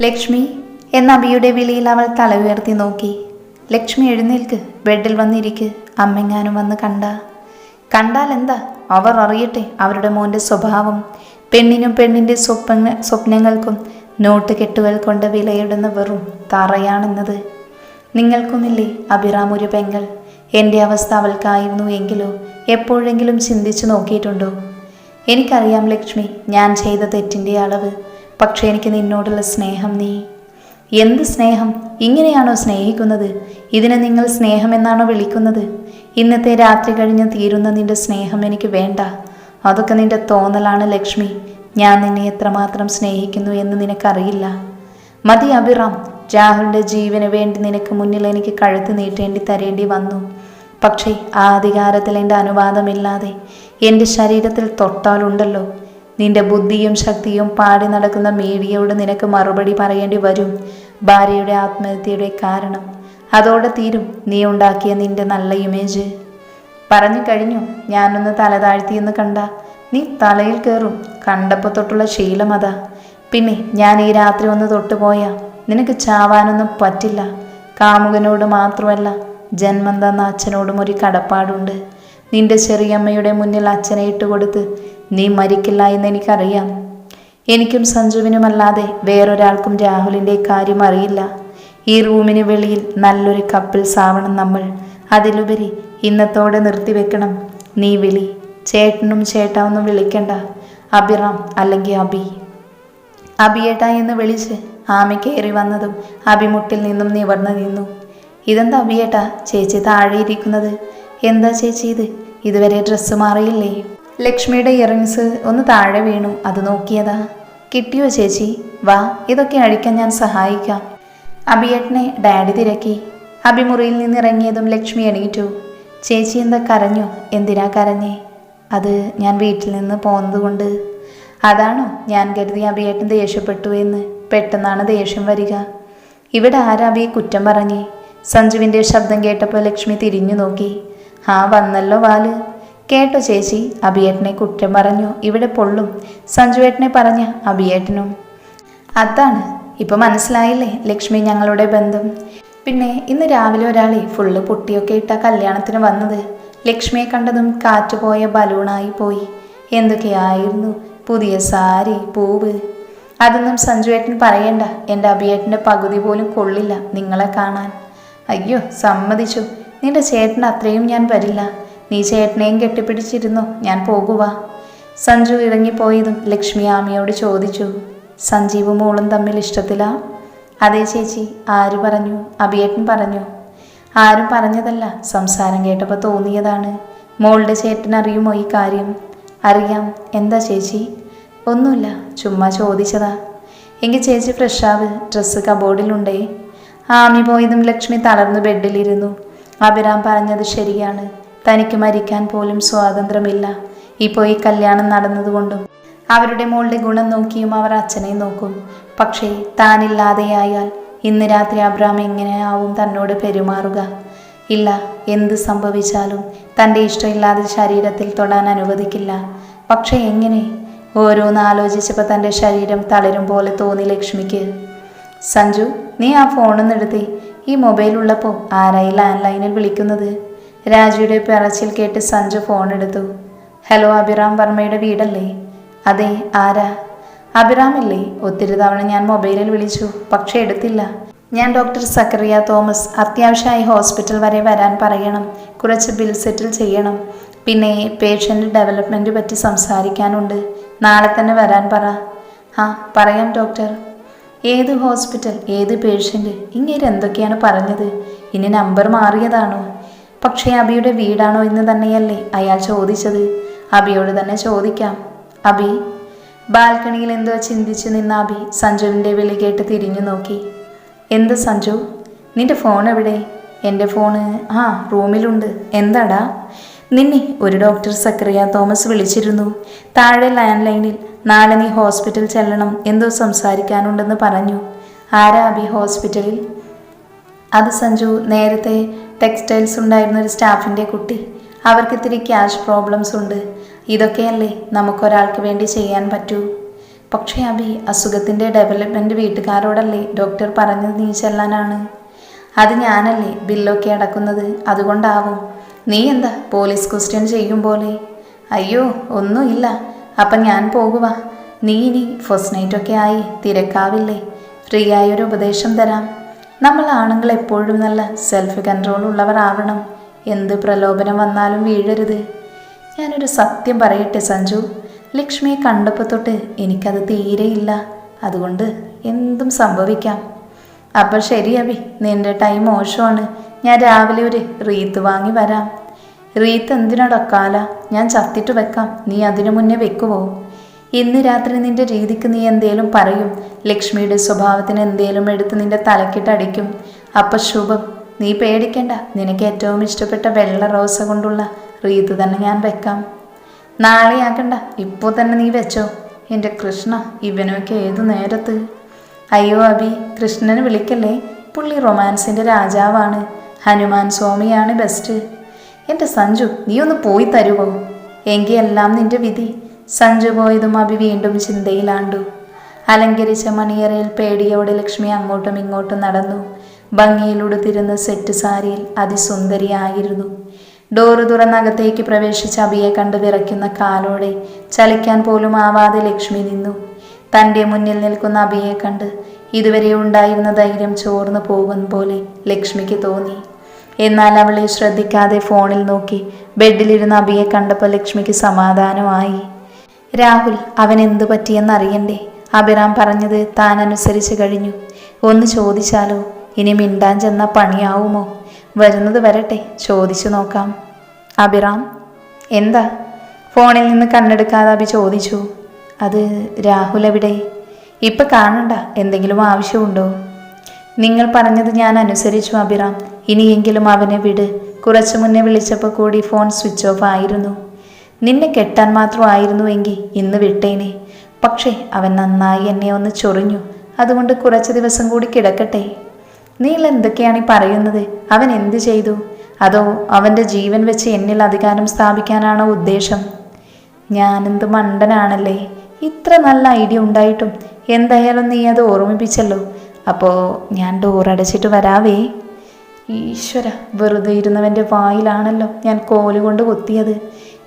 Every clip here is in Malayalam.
ലക്ഷ്മി എന്ന അബിയുടെ വിളിയിൽ അവൾ തല ഉയർത്തി നോക്കി. ലക്ഷ്മി എഴുന്നേൽക്ക്. ബെഡിൽ വന്നിരിക്ക്. അമ്മെങ്ങാനും വന്ന് കണ്ട. കണ്ടാൽ എന്താ? അവർ അറിയട്ടെ അവരുടെ മോന്റെ സ്വഭാവം. പെണ്ണിനും പെണ്ണിന്റെ സ്വപ്ന സ്വപ്നങ്ങൾക്കും നോട്ട് കെട്ടുകൾ കൊണ്ട് വിലയിടുന്ന വെറും തറയാണെന്നത്. നിങ്ങൾക്കൊന്നില്ലേ അഭിറാം ഒരു പെങ്കൾ എന്റെ അവസ്ഥ അവൾക്കായിരുന്നു എങ്കിലോ എപ്പോഴെങ്കിലും ചിന്തിച്ചു നോക്കിയിട്ടുണ്ടോ? എനിക്കറിയാം ലക്ഷ്മി ഞാൻ ചെയ്ത തെറ്റിന്റെ അളവ്. പക്ഷേ എനിക്ക് നിന്നോടുള്ള സ്നേഹം നീ. എന്ത് സ്നേഹം? ഇങ്ങനെയാണോ സ്നേഹിക്കുന്നത്? ഇതിനെ നിങ്ങൾ സ്നേഹമെന്നാണോ വിളിക്കുന്നത്? ഇന്നത്തെ രാത്രി കഴിഞ്ഞ് തീരുന്ന നിന്റെ സ്നേഹം എനിക്ക് വേണ്ട. അതൊക്കെ നിന്റെ തോന്നലാണ് ലക്ഷ്മി. ഞാൻ നിന്നെ എത്രമാത്രം സ്നേഹിക്കുന്നു എന്ന് നിനക്കറിയില്ല. മതി അഭിറാം. രാഹുലിന്റെ ജീവന് വേണ്ടി നിനക്ക് മുന്നിൽ എനിക്ക് കഴുത്ത് നീട്ടേണ്ടി തരേണ്ടി വന്നു. പക്ഷേ ആ അധികാരത്തിൽ എന്റെ അനുവാദമില്ലാതെ എന്റെ ശരീരത്തിൽ തൊട്ടാലുണ്ടല്ലോ. നിന്റെ ബുദ്ധിയും ശക്തിയും പാടി നടക്കുന്ന മീഡിയയോട് നിനക്ക് മറുപടി പറയേണ്ടി വരും. ഭാര്യയുടെ ആത്മഹത്യയുടെ കാരണം. അതോടെ തീരും. നീ ഉണ്ടാക്കിയ നിന്റെ നല്ല ഇമേജ് പറഞ്ഞു കഴിഞ്ഞു. ഞാനൊന്ന് തല താഴ്ത്തിയെന്ന് കണ്ട. നീ തലയിൽ കയറും കണ്ടപ്പോൾ തൊട്ടുള്ള ശീലം അതാ. പിന്നെ ഞാൻ ഈ രാത്രി ഒന്ന് തൊട്ടുപോയാ. നിനക്ക് ചാവാനൊന്നും പറ്റില്ല. കാമുകനോട് മാത്രമല്ല ജന്മം തന്ന അച്ഛനോടും ഒരു കടപ്പാടുണ്ട്. നിന്റെ ചെറിയമ്മയുടെ മുന്നിൽ അച്ഛനെ ഇട്ടുകൊടുത്ത് നീ മരിക്കില്ല എന്ന് എനിക്കറിയാം. എനിക്കും സഞ്ജുവിനുമല്ലാതെ വേറൊരാൾക്കും രാഹുലിന്റെ കാര്യം അറിയില്ല. ഈ റൂമിന് വെളിയിൽ നല്ലൊരു കപ്പിൽ സാവണം നമ്മൾ അതിലുപരി ഇന്നത്തോടെ നിർത്തിവെക്കണം. നീ വിളി. ചേട്ടനും ചേട്ട ഒന്നും വിളിക്കണ്ട. അഭിറാം അല്ലെങ്കിൽ അബി. അബിയേട്ട എന്ന് വിളിച്ച് ആമി കയറി വന്നതും അഭിമുട്ടിൽ നിന്നും നിവർന്നു നിന്നു. ഇതെന്താ അബിയേട്ട? ചേച്ചി താഴെ ഇരിക്കുന്നത് എന്താ ചേച്ചി ഇത്? ഇതുവരെ ഡ്രസ്സ് മാറിയില്ലേ? ലക്ഷ്മിയുടെ ഇയറിങ്സ് ഒന്ന് താഴെ വീണു അത് നോക്കിയതാ. കിട്ടിയോ ചേച്ചി? വാ ഇതൊക്കെ അഴിക്കാൻ ഞാൻ സഹായിക്കാം. അബിയേട്ടനെ ഡാഡി തിരക്കി. അഭിമുറിയിൽ നിന്നിറങ്ങിയതും ലക്ഷ്മി എണീറ്റു. ചേച്ചി എന്താ കരഞ്ഞു? എന്തിനാ കരഞ്ഞേ? അത് ഞാൻ വീട്ടിൽ നിന്ന് പോന്നതുകൊണ്ട്. അതാണോ ഞാൻ കരുതി അബിയേട്ടൻ ദേഷ്യപ്പെട്ടു എന്ന്. പെട്ടെന്നാണ് ദേഷ്യം വരിക. ഇവിടെ ആരാബിയെ കുറ്റം പറഞ്ഞേ? സഞ്ജുവിന്റെ ശബ്ദം കേട്ടപ്പോൾ ലക്ഷ്മി തിരിഞ്ഞു നോക്കി. ആ വന്നല്ലോ വാൽ. കേട്ടോ ചേച്ചി. അബിയേട്ടനെ കുറ്റം പറഞ്ഞു. ഇവിടെ പൊള്ളും. സഞ്ജുവേട്ടനെ പറഞ്ഞ അബിയേട്ടനും. അതാണ്. ഇപ്പൊ മനസ്സിലായില്ലേ? ലക്ഷ്മി ഞങ്ങളുടെ ബന്ധം. പിന്നെ ഇന്ന് രാവിലെ ഒരാളെ ഫുള്ള് പൊട്ടിയൊക്കെ ഇട്ട കല്യാണത്തിന് വന്നത്. ലക്ഷ്മിയെ കണ്ടതും കാറ്റുപോയ ബലൂണായി പോയി. എന്തൊക്കെയായിരുന്നു? പുതിയ സാരി പൂവ്. അതൊന്നും സഞ്ജുവേട്ടൻ പറയണ്ട. എന്റെ അഭിയേട്ടന്റെ പകുതി പോലും കൊള്ളില്ല നിങ്ങളെ കാണാൻ. അയ്യോ സമ്മതിച്ചു. നിന്റെ ചേട്ടൻ അത്രയും ഞാൻ വരില്ല. നീ ചേട്ടനെയും കെട്ടിപ്പിടിച്ചിരുന്നു. ഞാൻ പോകുക സഞ്ജു ഇറങ്ങിപ്പോയതും ലക്ഷ്മി ആമിയോട് ചോദിച്ചു സഞ്ജീവ് മോളും തമ്മിൽ ഇഷ്ടത്തിലാ? അതേ ചേച്ചി ആര് പറഞ്ഞു. അഭിയേട്ടൻ പറഞ്ഞു ആരും പറഞ്ഞതല്ല. സംസാരം കേട്ടപ്പോൾ തോന്നിയതാണ്. മോളുടെ ചേട്ടൻ അറിയുമോ ഈ കാര്യം? അറിയാം. എന്താ ചേച്ചി? ഒന്നുമില്ല. ചുമ്മാ ചോദിച്ചതാ. എങ്കിൽ ചേച്ചി ഫ്രഷാവ്. ഡ്രസ്സ് കബോർഡിലുണ്ടേ. ആമി പോയതും ലക്ഷ്മി തളർന്നു ബെഡിലിരുന്നു. അഭിരാം പറഞ്ഞത് ശരിയാണ്. തനിക്ക് മരിക്കാൻ പോലും സ്വാതന്ത്ര്യമില്ല. ഇപ്പോൾ ഈ കല്യാണം നടന്നതുകൊണ്ടും അവരുടെ മോളുടെ ഗുണം നോക്കിയും അവർ അച്ഛനെ നോക്കും. പക്ഷേ താനില്ലാതെയായാൽ ഇന്ന് രാത്രി അബ്രാം എങ്ങനെയാവും തന്നോട് പെരുമാറുക? ഇല്ല എന്ത് സംഭവിച്ചാലും തന്റെ ഇഷ്ടമില്ലാതെ ശരീരത്തിൽ തൊടാൻ അനുവദിക്കില്ല. പക്ഷേ എങ്ങനെ? ഓരോന്ന് ആലോചിച്ചപ്പോൾ തന്റെ ശരീരം തളരും പോലെ തോന്നി ലക്ഷ്മിക്ക്. സഞ്ജു നീ ആ ഫോണൊന്നെടുത്തി ഈ മൊബൈൽ ഉള്ളപ്പോൾ ആരായി ലാൻഡ് ലൈനിൽ വിളിക്കുന്നത്? രാജുയുടെ പിറച്ചിൽ കേട്ട് സഞ്ജു ഫോൺ എടുത്തു. ഹലോ അഭിറാം വർമ്മയുടെ വീടല്ലേ? അതെ ആരാ? അഭിറാമില്ലേ ഒത്തിരി തവണ ഞാൻ മൊബൈലിൽ വിളിച്ചു പക്ഷേ എടുത്തില്ല. ഞാൻ ഡോക്ടർ സക്കറിയ തോമസ് അത്യാവശ്യമായി ഹോസ്പിറ്റൽ വരെ വരാൻ പറയണം കുറച്ച് ബിൽ സെറ്റിൽ ചെയ്യണം. പിന്നെ പേഷ്യന്റ് ഡെവലപ്മെന്റ് പറ്റി സംസാരിക്കാനുണ്ട്. നാളെ തന്നെ വരാൻ പറ. ആ പറയാം ഡോക്ടർ ഏത് ഹോസ്പിറ്റൽ ഏത് പേഷ്യന്റ് ഇങ്ങനെ എന്തൊക്കെയാണ് പറഞ്ഞത്? ഇനി നമ്പർ മാറിയതാണോ? പക്ഷേ അബിയുടെ വീടാണോ എന്ന് തന്നെയല്ലേ അയാൾ ചോദിച്ചത്. അബിയോട് തന്നെ ചോദിക്കാം. അബി ബാൽക്കണിയിൽ എന്തോ ചിന്തിച്ചു നിന്ന അബി സഞ്ജുവിന്റെ വിളി കേട്ട് തിരിഞ്ഞു നോക്കി. എന്ത് സഞ്ജു? നിന്റെ ഫോൺ എവിടെ? എന്റെ ഫോണ് ആ റൂമിലുണ്ട്. എന്താടാ? നിന്നെ ഒരു ഡോക്ടർ സക്രിയ തോമസ് വിളിച്ചിരുന്നു. താഴെ ലാൻഡ് ലൈനിൽ നാളെ നീ ഹോസ്പിറ്റൽ ചെല്ലണം എന്തോ സംസാരിക്കാനുണ്ടെന്ന് പറഞ്ഞു. ആരാ അബി ഹോസ്പിറ്റലിൽ? അത് സഞ്ജു നേരത്തെ ടെക്സ്റ്റൈൽസ് ഉണ്ടായിരുന്ന ഒരു സ്റ്റാഫിന്റെ കുട്ടി. അവർക്ക് ഇത്തിരി ക്യാഷ് പ്രോബ്ലംസ് ഉണ്ട്. ഇതൊക്കെയല്ലേ നമുക്കൊരാൾക്ക് വേണ്ടി ചെയ്യാൻ പറ്റൂ? പക്ഷേ അഭി അസുഖത്തിന്റെ ഡെവലപ്മെന്റ് വീട്ടുകാരോടല്ലേ ഡോക്ടർ പറഞ്ഞത് നീ ചെല്ലാനാണ്? അത് ഞാനല്ലേ ബില്ലൊക്കെ അടക്കുന്നത്? അതുകൊണ്ടാവും. നീ എന്താ പോലീസ് ക്വസ്റ്റ്യൻ ചെയ്യും പോലെ? അയ്യോ ഒന്നുമില്ല. അപ്പം ഞാൻ പോകുക നീ ഇനി ഫസ്റ്റ് നൈറ്റൊക്കെ ആയി തിരക്കാവില്ലേ? ഫ്രീ ആയൊരു ഉപദേശം തരാം. നമ്മൾ ആണുങ്ങൾ എപ്പോഴും നല്ല സെൽഫ് കൺട്രോൾ ഉള്ളവരാവണം. എന്ത് പ്രലോഭനം വന്നാലും വീഴരുത്. ഞാനൊരു സത്യം പറയട്ടെ സഞ്ജു. ലക്ഷ്മിയെ കണ്ടപ്പോൾ തൊട്ട് എനിക്കത് തീരെയില്ല. അതുകൊണ്ട് എന്തും സംഭവിക്കാം. അപ്പോൾ ശരി അഭി നിന്റെ ടൈം മോശമാണ്. ഞാൻ രാവിലെ ഒരു റീത്ത് വാങ്ങി വരാം. റീത്ത് എന്തിനടക്കാല? ഞാൻ ചത്തിട്ട് വെക്കാം. നീ അതിനു മുന്നേ വെക്കുവോ? ഇന്ന് രാത്രി നിന്റെ രീതിക്ക് നീ എന്തേലും പറയും. ലക്ഷ്മിയുടെ സ്വഭാവത്തിന് എന്തേലും എടുത്ത് നിന്റെ തലക്കിട്ട് അടിക്കും. അപ്പം ശുഭം. നീ പേടിക്കണ്ട. നിനക്ക് ഏറ്റവും ഇഷ്ടപ്പെട്ട വെള്ള റോസ കൊണ്ടുള്ള റീത്ത് തന്നെ ഞാൻ വെക്കാം. നാളെ ആക്കണ്ട ഇപ്പോൾ തന്നെ നീ വെച്ചോ. എന്റെ കൃഷ്ണ ഇവനൊക്കെ ഏതു നേരത്ത്? അയ്യോ അബി കൃഷ്ണനെ വിളിക്കല്ലേ? പുള്ളി റൊമാൻസിന്റെ രാജാവാണ്. ഹനുമാൻ സ്വാമിയാണ് ബെസ്റ്റ്. എന്റെ സഞ്ജു നീ ഒന്ന് പോയി തരുവോ? എങ്കിയെല്ലാം നിന്റെ വിധി. സഞ്ജു പോയതും അഭി വീണ്ടും ചിന്തയിലാണ്ടു. അലങ്കരിച്ച മണിയറയിൽ പേടിയോടെ ലക്ഷ്മി അങ്ങോട്ടും ഇങ്ങോട്ടും നടന്നു. ഭംഗിയിലുടുത്തിരുന്ന സെറ്റ് സാരിയിൽ അതിസുന്ദരിയായിരുന്നു. ഡോറ് തുറന്നകത്തേക്ക് പ്രവേശിച്ച അബിയെ കണ്ട് വിറയ്ക്കുന്ന കാലോടെ ചലിക്കാൻ പോലും ആവാതെ ലക്ഷ്മി നിന്നു. തന്റെ മുന്നിൽ നിൽക്കുന്ന അബിയെ കണ്ട് ഇതുവരെ ഉണ്ടായിരുന്ന ധൈര്യം ചോർന്നു പോകും പോലെ ലക്ഷ്മിക്ക് തോന്നി. എന്നാൽ അവളെ ശ്രദ്ധിക്കാതെ ഫോണിൽ നോക്കി ബെഡിലിരുന്ന അബിയെ കണ്ടപ്പോൾ ലക്ഷ്മിക്ക് സമാധാനമായി. രാഹുൽ അവൻ എന്തു പറ്റിയെന്നറിയണ്ടേ അഭിറാം പറഞ്ഞത് താൻ അനുസരിച്ച് കഴിഞ്ഞു. ഒന്ന് ചോദിച്ചാലോ? ഇനി മിണ്ടാൻ ചെന്ന പണിയാവുമോ? വരുന്നത് വരട്ടെ ചോദിച്ചു നോക്കാം അഭിറാം എന്താ? ഫോണിൽ നിന്ന് കണ്ണെടുക്കാതെ അഭി ചോദിച്ചു. അത് രാഹുൽ എവിടെ? ഇപ്പം കാണണ്ട എന്തെങ്കിലും ആവശ്യമുണ്ടോ? നിങ്ങൾ പറഞ്ഞത് ഞാൻ അനുസരിച്ചു അഭിറാം. ഇനിയെങ്കിലും അവനെ വിട്. കുറച്ചു മുന്നേ വിളിച്ചപ്പോൾ കൂടി ഫോൺ സ്വിച്ച് ഓഫ് ആയിരുന്നു. നിന്നെ കെട്ടാൻ മാത്രമായിരുന്നുവെങ്കിൽ ഇന്ന് വിട്ടേനെ. പക്ഷേ അവൻ നന്നായി എന്നെ ഒന്ന് ചൊറിഞ്ഞു. അതുകൊണ്ട് കുറച്ച് ദിവസം കൂടി കിടക്കട്ടെ. നീൾ എന്തൊക്കെയാണ് പറയുന്നത്? അവൻ എന്ത് ചെയ്തു? അതോ അവന്റെ ജീവൻ വെച്ച് എന്നിൽ അധികാരം സ്ഥാപിക്കാനാണോ ഉദ്ദേശം? ഞാനെന്ത് മണ്ടനാണല്ലേ? ഇത്ര നല്ല ഐഡിയ ഉണ്ടായിട്ടും എന്തായാലും നീ അത് ഓർമ്മിപ്പിച്ചല്ലോ. അപ്പോൾ ഞാൻ ഡോറടച്ചിട്ട് വരാവേ. ഈശ്വര വെറുതെ ഇരുന്നവന്റെ വായിലാണല്ലോ ഞാൻ കോലുകൊണ്ട് കൊത്തിയത്.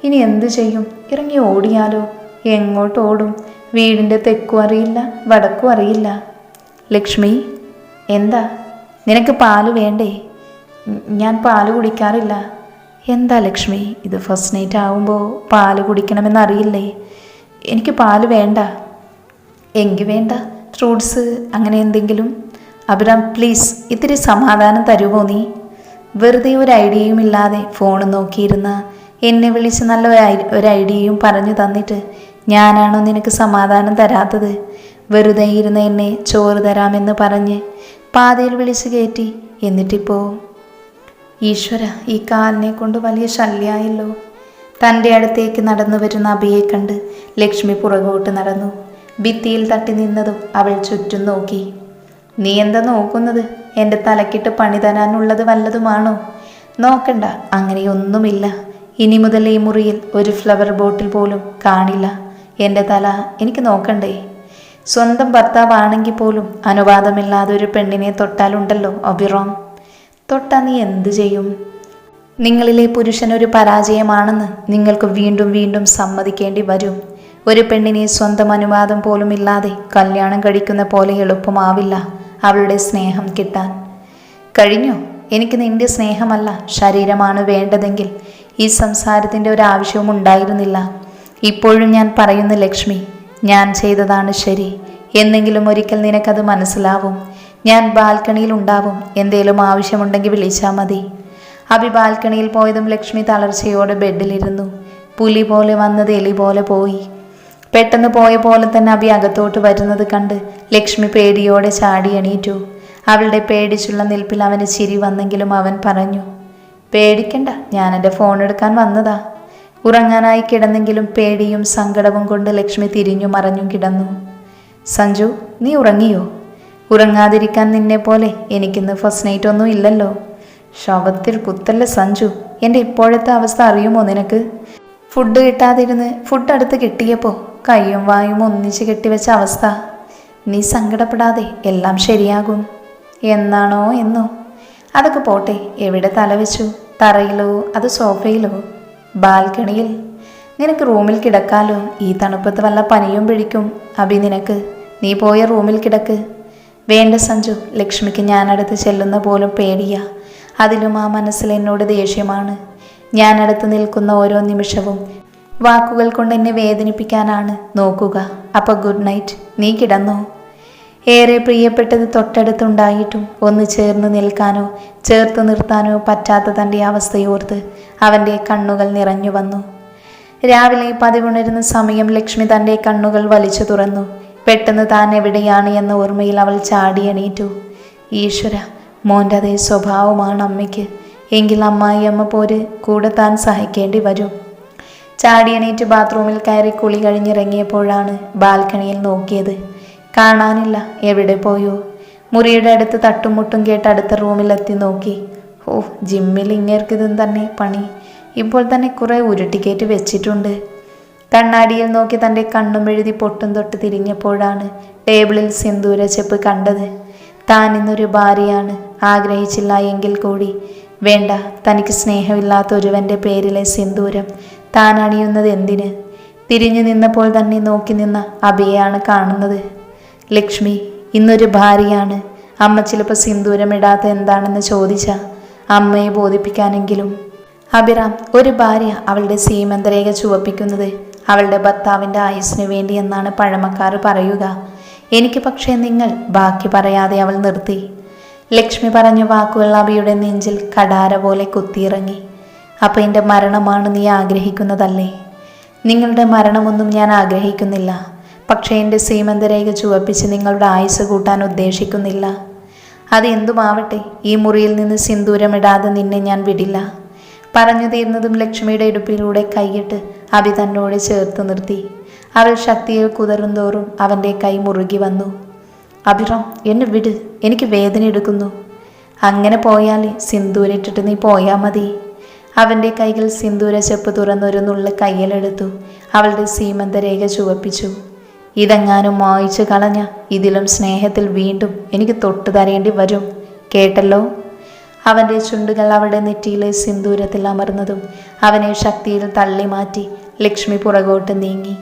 ഇനി എന്തു ചെയ്യും? ഇറങ്ങി ഓടിയാലോ? എങ്ങോട്ട് ഓടും? വീടിന്റെ തെക്കും അറിയില്ല വടക്കും അറിയില്ല. ലക്ഷ്മി എന്താ? നിനക്ക് പാൽ വേണ്ടേ? ഞാൻ പാൽ കുടിക്കാറില്ല. എന്താ ലക്ഷ്മി ഇത് ഫസ്റ്റ് നൈറ്റ് ആവുമ്പോൾ പാൽ കുടിക്കണമെന്നറിയില്ലേ? എനിക്ക് പാൽ വേണ്ട. എങ്കിൽ വേണ്ട? ഫ്രൂട്ട്സ് അങ്ങനെ എന്തെങ്കിലും? അഭിറാം പ്ലീസ് ഇത്തിരി സമാധാനം തരുമോ നീ? വെറുതെ ഒരു ഐഡിയയും ഇല്ലാതെ ഫോൺ നോക്കിയിരുന്ന എന്നെ വിളിച്ച് നല്ല ഒരു ഐഡിയയും പറഞ്ഞു തന്നിട്ട് ഞാനാണോ നിനക്ക് സമാധാനം തരാത്തത്? വെറുതെ ഇരുന്ന് എന്നെ ചോറ് തരാമെന്ന് പറഞ്ഞ് പാതയിൽ വിളിച്ച് കയറ്റി എന്നിട്ടിപ്പോ ഈശ്വര ഈ കാലിനെ കൊണ്ട് വലിയ ശല്യായല്ലോ. തന്റെ അടുത്തേക്ക് നടന്നു വരുന്ന അബിയെ കണ്ട് ലക്ഷ്മി പുറകോട്ട് നടന്നു. ഭിത്തിയിൽ തട്ടി നിന്നതും അവൾ ചുറ്റും നോക്കി. നീ എന്താ നോക്കുന്നത്? എന്റെ തലക്കിട്ട് പണി തരാനുള്ളത് വല്ലതുമാണോ? നോക്കണ്ട അങ്ങനെയൊന്നുമില്ല ഇനി മുതൽ ഈ മുറിയിൽ ഒരു ഫ്ലവർ ബോട്ടിൽ പോലും കാണില്ല. എന്റെ തല എനിക്ക് നോക്കണ്ടേ? സ്വന്തം ഭർത്താവാണെങ്കിൽ പോലും അനുവാദമില്ലാതെ ഒരു പെണ്ണിനെ തൊട്ടാലുണ്ടല്ലോ അഭിറോം. തൊട്ടാ നീ എന്ത് ചെയ്യും? നിങ്ങളിലെ പുരുഷനൊരു പരാജയമാണെന്ന് നിങ്ങൾക്ക് വീണ്ടും വീണ്ടും സമ്മതിക്കേണ്ടി വരും. ഒരു പെണ്ണിനെ സ്വന്തം അനുവാദം പോലും ഇല്ലാതെ കല്യാണം കഴിക്കുന്ന പോലെ എളുപ്പമാവില്ല അവളുടെ സ്നേഹം കിട്ടാൻ. കഴിഞ്ഞോ? എനിക്ക് നിന്റെ സ്നേഹമല്ല ശരീരമാണ് വേണ്ടതെങ്കിൽ ഈ സംസാരത്തിന്റെ ഒരു ആവശ്യവും ഉണ്ടായിരുന്നില്ല. ഇപ്പോഴും ഞാൻ പറയുന്ന ലക്ഷ്മി ഞാൻ ചെയ്തതാണ് ശരി. എന്നെങ്കിലും ഒരിക്കൽ നിനക്കത് മനസ്സിലാവും. ഞാൻ ബാൽക്കണിയിൽ ഉണ്ടാവും. എന്തേലും ആവശ്യമുണ്ടെങ്കിൽ വിളിച്ചാൽ മതി. അഭി ബാൽക്കണിയിൽ പോയതും ലക്ഷ്മി തളർച്ചയോടെ ബെഡിലിരുന്നു. പുലി പോലെ വന്നത് എലി പോലെ പോയി. പെട്ടെന്ന് പോയ പോലെ തന്നെ അഭി അകത്തോട്ട് വരുന്നത് കണ്ട് ലക്ഷ്മി പേടിയോടെ ചാടി എണീറ്റു. അവളുടെ പേടിച്ചുള്ള നിൽപ്പിൽ അവന് ചിരി വന്നെങ്കിലും അവൻ പറഞ്ഞു പേടിക്കണ്ട ഞാൻ എന്റെ ഫോൺ എടുക്കാൻ വന്നതാ. ഉറങ്ങാനായി കിടന്നെങ്കിലും പേടിയും സങ്കടവും കൊണ്ട് ലക്ഷ്മി തിരിഞ്ഞു മറഞ്ഞു കിടന്നു. സഞ്ജു നീ ഉറങ്ങിയോ? ഉറങ്ങാതിരിക്കാൻ നിന്നെ പോലെ എനിക്കിന്ന് ഫസ്റ്റ് നൈറ്റ് ഒന്നും ഇല്ലല്ലോ. ശവത്തിൽ കുത്തല്ല സഞ്ജു എന്റെ ഇപ്പോഴത്തെ അവസ്ഥ അറിയുമോ നിനക്ക്? ഫുഡ് കിട്ടാതിരുന്ന് ഫുഡ് അടുത്ത് കിട്ടിയപ്പോൾ കൈയും വായും ഒന്നിച്ച് കെട്ടിവെച്ച അവസ്ഥ. നീ സങ്കടപ്പെടാതെ എല്ലാം ശരിയാകും. എന്നാണോ എന്നോ? അതൊക്കെ പോട്ടെ എവിടെ തലവെച്ചു തറയിലോ അത് സോഫയിലോ? ബാൽക്കണിയിൽ? നിനക്ക് റൂമിൽ കിടക്കാലോ? ഈ തണുപ്പത്ത് വല്ല പനിയും പിടിക്കും? അഭി നിനക്ക്? നീ പോയ റൂമിൽ കിടക്ക്. വേണ്ട സഞ്ജു ലക്ഷ്മിക്ക് ഞാനടുത്ത് ചെല്ലുന്ന പോലും പേടിയാ. അതിലും ആ മനസ്സിൽ എന്നോട് ദേഷ്യമാണ്. ഞാനടുത്ത് നിൽക്കുന്ന ഓരോ നിമിഷവും വാക്കുകൾ കൊണ്ട് എന്നെ വേദനിപ്പിക്കാനാണ്. നോക്കുക. അപ്പോൾ ഗുഡ് നൈറ്റ്. നീ കിടന്നോ? ഏറെ പ്രിയപ്പെട്ടത് തൊട്ടടുത്തുണ്ടായിട്ടും ഒന്ന് ചേർന്ന് നിൽക്കാനോ ചേർത്ത് നിർത്താനോ പറ്റാത്ത തന്റെ അവസ്ഥയോർത്ത് അവന്റെ കണ്ണുകൾ നിറഞ്ഞു വന്നു. രാവിലെ പതിവുണരുന്ന സമയം ലക്ഷ്മി തന്റെ കണ്ണുകൾ വലിച്ചു തുറന്നു. പെട്ടെന്ന് താൻ എവിടെയാണ് എന്ന ഓർമ്മയിൽ അവൾ ചാടി എണീറ്റു. ഈശ്വര മോന്റെ അതേ സ്വഭാവമാണ് അമ്മയ്ക്ക്. എങ്കിൽ അമ്മായി അമ്മ പോര് കൂടെ താൻ സഹിക്കേണ്ടി വരും. ചാടി എണീറ്റ് ബാത്റൂമിൽ കയറി കുളി കഴിഞ്ഞിറങ്ങിയപ്പോഴാണ് ബാൽക്കണിയിൽ നോക്കിയത്. കാണാനില്ല. എവിടെ പോയോ? മുറിയുടെ അടുത്ത് തട്ടുമുട്ടും കേട്ട് അടുത്ത റൂമിലെത്തി നോക്കി. ഓ ജിമ്മിൽ ഇങ്ങേർക്കിതും തന്നെ പണി. ഇപ്പോൾ തന്നെ കുറേ ഉരുട്ടിക്കേറ്റ് വെച്ചിട്ടുണ്ട്. കണ്ണാടിയിൽ നോക്കി തന്റെ കണ്ണും എഴുതി പൊട്ടും തൊട്ട് തിരിഞ്ഞപ്പോഴാണ് ടേബിളിൽ സിന്ദൂര ചെപ്പ് കണ്ടത്. താൻ ഇന്നൊരു ഭാര്യയാണ്. ആഗ്രഹിച്ചില്ല എങ്കിൽ കൂടി. വേണ്ട തനിക്ക് സ്നേഹമില്ലാത്ത ഒരുവന്റെ പേരിലെ സിന്ദൂരം താൻ അണിയുന്നത് എന്തിന്? തിരിഞ്ഞു നിന്നപ്പോൾ തന്നെ നോക്കി നിന്ന അബിയെയാണ് കാണുന്നത്. ലക്ഷ്മി ഇന്നൊരു ഭാര്യയാണ്. അമ്മ ചിലപ്പോൾ സിന്ദൂരം ഇടാത്ത എന്താണെന്ന് ചോദിച്ച അമ്മയെ ബോധിപ്പിക്കാനെങ്കിലും. അഭിറാം ഒരു ഭാര്യ അവളുടെ സീമന്തരേഖ ചുവപ്പിക്കുന്നത് അവളുടെ ഭർത്താവിന്റെ ആയുസ്സിനു വേണ്ടി എന്നാണ് പഴമക്കാർ പറയുക. എനിക്ക് പക്ഷേ നിങ്ങൾ ബാക്കി പറയാതെ അവൾ നിർത്തി. ലക്ഷ്മി പറഞ്ഞ വാക്കുകൾ അബിയുടെ നെഞ്ചിൽ കടാര പോലെ കുത്തിയിറങ്ങി. അപ്പം എന്റെ മരണമാണ് നീ ആഗ്രഹിക്കുന്നതല്ലേ? നിങ്ങളുടെ മരണമൊന്നും ഞാൻ ആഗ്രഹിക്കുന്നില്ല. പക്ഷേ എന്റെ സീമന്തരേഖ ചുവപ്പിച്ച് നിങ്ങളുടെ ആയുസ് കൂട്ടാൻ ഉദ്ദേശിക്കുന്നില്ല. അതെന്തുമാവട്ടെ ഈ മുറിയിൽ നിന്ന് സിന്ദൂരമിടാതെ നിന്നെ ഞാൻ വിടില്ല. പറഞ്ഞു തീർന്നതും ലക്ഷ്മിയുടെ ഇടുപ്പിലൂടെ കൈയിട്ട് അഭി തന്നോട് ചേർത്ത് നിർത്തി. അവൾ ശക്തിയിൽ കുതറുന്തോറും അവന്റെ കൈ മുറുകി വന്നു. അഭിറാം എന്നെ വിട് എനിക്ക് വേദന എടുക്കുന്നു. അങ്ങനെ പോയാൽ സിന്ദൂരിട്ടിട്ട് നീ പോയാൽ മതി. അവന്റെ കൈകൾ സിന്ദൂര ചെപ്പ് തുറന്നൊരു നുള്ള കയ്യിലെടുത്തു. അവളുടെ സീമന്തരേഖ ചുവപ്പിച്ചു. ഇതെങ്ങാനും മായിച്ചു കളഞ്ഞ ഇതിലും സ്നേഹത്തിൽ വീണ്ടും എനിക്ക് തൊട്ടു തരേണ്ടി വരും. കേട്ടല്ലോ? അവന്റെ ചുണ്ടുകൾ അവളുടെ നെറ്റിയിലെ സിന്ദൂരത്തിൽ അമർന്നതും അവനെ ശക്തിയിൽ തള്ളി മാറ്റി ലക്ഷ്മി പുറകോട്ട് നീങ്ങി.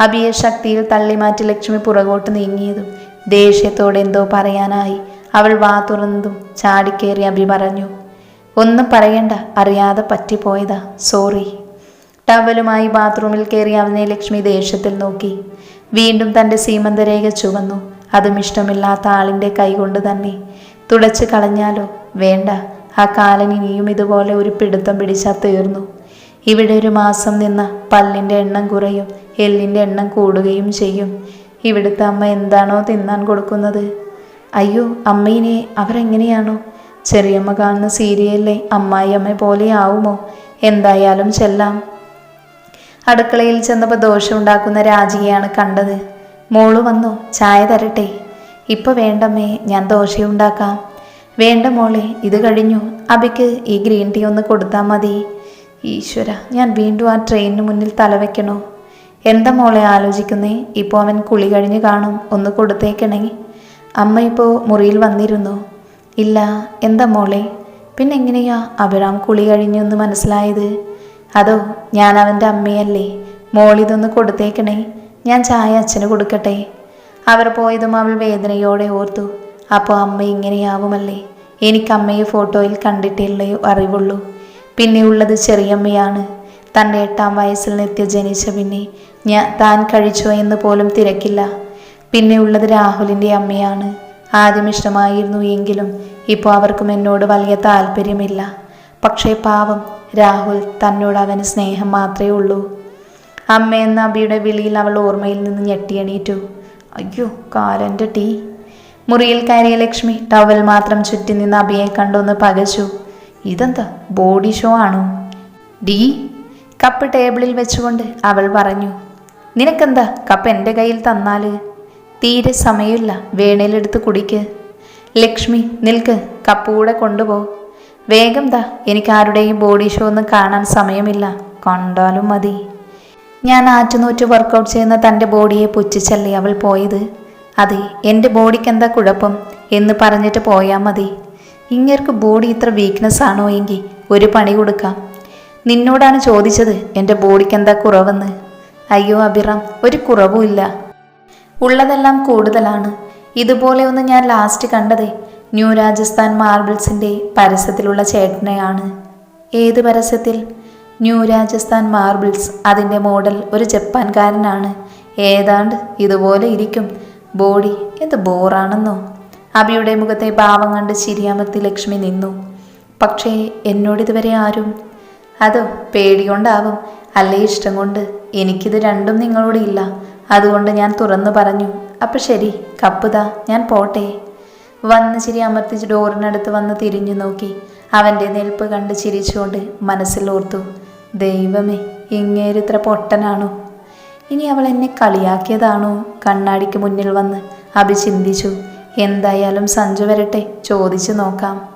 അബിയെ ശക്തിയിൽ തള്ളി മാറ്റി ലക്ഷ്മി പുറകോട്ട് നീങ്ങിയതും ദേഷ്യത്തോടെ എന്തോ പറയാനായി അവൾ വാ തുറന്നതും ചാടിക്കേറി അബി പറഞ്ഞു ഒന്നും പറയണ്ട അറിയാതെ പറ്റിപ്പോയതാ സോറി. ടവലുമായി ബാത്റൂമിൽ കയറി അവനെ ലക്ഷ്മി ദേഷ്യത്തിൽ നോക്കി. വീണ്ടും തന്റെ സീമന്തരേഖ ചുവന്നു. അതും ഇഷ്ടമില്ലാത്ത ആളിന്റെ കൈകൊണ്ട് തന്നെ. തുടച്ചു കളഞ്ഞാലോ? വേണ്ട. ആ കാലൻ ഇനിയും ഇതുപോലെ ഒരു പിടുത്തം പിടിച്ചാൽ തീർന്നു. ഇവിടെ ഒരു മാസം നിന്ന് പല്ലിന്റെ എണ്ണം കുറയും എല്ലിന്റെ എണ്ണം കൂടുകയും ചെയ്യും. ഇവിടുത്തെ അമ്മ എന്താണോ തിന്നാൻ കൊടുക്കുന്നത്? അയ്യോ അമ്മയിനെ അവരെങ്ങനെയാണോ? ചെറിയമ്മ കാണുന്ന സീരിയലിലെ അമ്മായിയമ്മ പോലെ ആവുമോ? എന്തായാലും ചെല്ലാം. അടുക്കളയിൽ ചെന്നപ്പോൾ ദോശ ഉണ്ടാക്കുന്ന രാജികയാണ് കണ്ടത്. മോൾ വന്നു ചായ തരട്ടെ. ഇപ്പൊ വേണ്ടമ്മേ ഞാൻ ദോശ ഉണ്ടാക്കാം വേണ്ട മോളെ ഇത് കഴിഞ്ഞു. അബിക്ക് ഈ ഗ്രീൻ ടീ ഒന്ന് കൊടുത്താൽ മതി. ഈശ്വര ഞാൻ വീണ്ടും ആ ട്രെയിനിന് മുന്നിൽ തലവെക്കണോ എന്താ മോളെ ആലോചിക്കുന്നേ? ഇപ്പോൾ അവൻ കുളി കഴിഞ്ഞ് കാണും ഒന്ന് കൊടുത്തേക്കണേ. അമ്മ ഇപ്പോൾ മുറിയിൽ വന്നിരുന്നു. ഇല്ല എന്താ മോളെ? പിന്നെ എങ്ങനെയാ അഭിറാം കുളി കഴിഞ്ഞു എന്ന് മനസ്സിലായത്? അതോ ഞാൻ അവന്റെ അമ്മയല്ലേ മോളിതൊന്ന് കൊടുത്തേക്കണേ. ഞാൻ ചായ അച്ഛന് കൊടുക്കട്ടെ. അവർ പോയതും അവൾ വേദനയോടെ ഓർത്തു അപ്പോൾ അമ്മ ഇങ്ങനെയാവുമല്ലേ? എനിക്ക് അമ്മയെ ഫോട്ടോയിൽ കണ്ടിട്ടില്ലേ അറിവുള്ളൂ. പിന്നെ ഉള്ളത് ചെറിയമ്മയാണ്. തന്റെ എട്ടാം വയസ്സിൽ നിത്യ ജനിച്ച പിന്നെ ഞാൻ താൻ കഴിച്ചോ എന്ന് പോലും തിരക്കില്ല. പിന്നെ ഉള്ളത് രാഹുലിന്റെ അമ്മയാണ്. ആദ്യം ഇഷ്ടമായിരുന്നു എങ്കിലും ഇപ്പോൾ അവർക്കും എന്നോട് വലിയ താല്പര്യമില്ല. പക്ഷേ പാവം രാഹുൽ തന്നോട് അവന് സ്നേഹം മാത്രമേ ഉള്ളൂ. അമ്മയെന്ന അബിയുടെ വിളിയിൽ അവൾ ഓർമ്മയിൽ നിന്ന് ഞെട്ടിയണീറ്റു അയ്യോ കാലന്റെ ടീ. മുറിയിൽ കയറിയ ലക്ഷ്മി ടവൽ മാത്രം ചുറ്റി നിന്ന് അബിയെ കണ്ടൊന്ന് പകച്ചു. ഇതെന്താ? ബോഡി ഷോ ആണോ? ഡീ കപ്പ് ടേബിളിൽ വെച്ചുകൊണ്ട് അവൾ പറഞ്ഞു. നിനക്കെന്താ കപ്പ് എന്റെ കയ്യിൽ തന്നാൽ തീരെ സമയമില്ല വേണയിലെടുത്ത് കുടിക്ക്. ലക്ഷ്മി നിൽക്ക് കപ്പ് കൂടെ കൊണ്ടുപോ. വേഗം ദാ എനിക്ക് ആരുടെയും ബോഡി ഷോ ഒന്നും കാണാൻ സമയമില്ല. കണ്ടാലും മതി. ഞാൻ ആറ്റുനൂറ്റ് വർക്കൗട്ട് ചെയ്യുന്ന തന്റെ ബോഡിയെ പുച്ഛിച്ചല്ലേ അവൾ പോയത്? അതെ എന്റെ ബോഡിക്ക് എന്താ കുഴപ്പം എന്ന് പറഞ്ഞിട്ട് പോയാൽ മതി. ഇങ്ങേർക്ക് ബോഡി ഇത്ര വീക്ക്നെസ് ആണോ എങ്കിൽ ഒരു പണി കൊടുക്കാം. നിന്നോടാണ് ചോദിച്ചത് എന്റെ ബോഡിക്ക് എന്താ കുറവെന്ന്. അയ്യോ അഭിറാം ഒരു കുറവുമില്ല. ഉള്ളതെല്ലാം കൂടുതലാണ്. ഇതുപോലെ ഒന്ന് ഞാൻ ലാസ്റ്റ് കണ്ടതേ ന്യൂ രാജസ്ഥാൻ മാർബിൾസിന്റെ പരസ്യത്തിലുള്ള ചേട്ടനെയാണ്. ഏത് പരസ്യത്തിൽ? ന്യൂ രാജസ്ഥാൻ മാർബിൾസ് അതിന്റെ മോഡൽ ഒരു ജപ്പാൻകാരനാണ്. ഏതാണ്ട് ഇതുപോലെ ഇരിക്കും. ബോഡി എന്ത് ബോറാണെന്നോ? അബിയുടെ മുഖത്തെ ഭാവം കണ്ട് ചിരിയാമത്തി ലക്ഷ്മി നിന്നു. പക്ഷേ എന്നോടിതുവരെ ആരും? അതോ പേടികൊണ്ടാവും? അല്ലേ ഇഷ്ടം കൊണ്ട് എനിക്കിത് രണ്ടും നിങ്ങളോട് ഇല്ല. അതുകൊണ്ട് ഞാൻ തുറന്നു പറഞ്ഞു. അപ്പം ശരി കപ്പുതാ ഞാൻ പോട്ടെ. വന്ന് ചിരി അമർത്തിച്ച് ഡോറിനടുത്ത് വന്ന് തിരിഞ്ഞു നോക്കി. അവന്റെ നിൽപ്പ് കണ്ട് ചിരിച്ചുകൊണ്ട് മനസ്സിൽ ഓർത്തു ദൈവമേ ഇങ്ങേരിത്ര പൊട്ടനാണോ? ഇനി അവൾ എന്നെ കളിയാക്കിയതാണോ? കണ്ണാടിക്ക് മുന്നിൽ വന്ന് അഭിചിന്തിച്ചു എന്തായാലും സഞ്ജു വരട്ടെ ചോദിച്ചു നോക്കാം.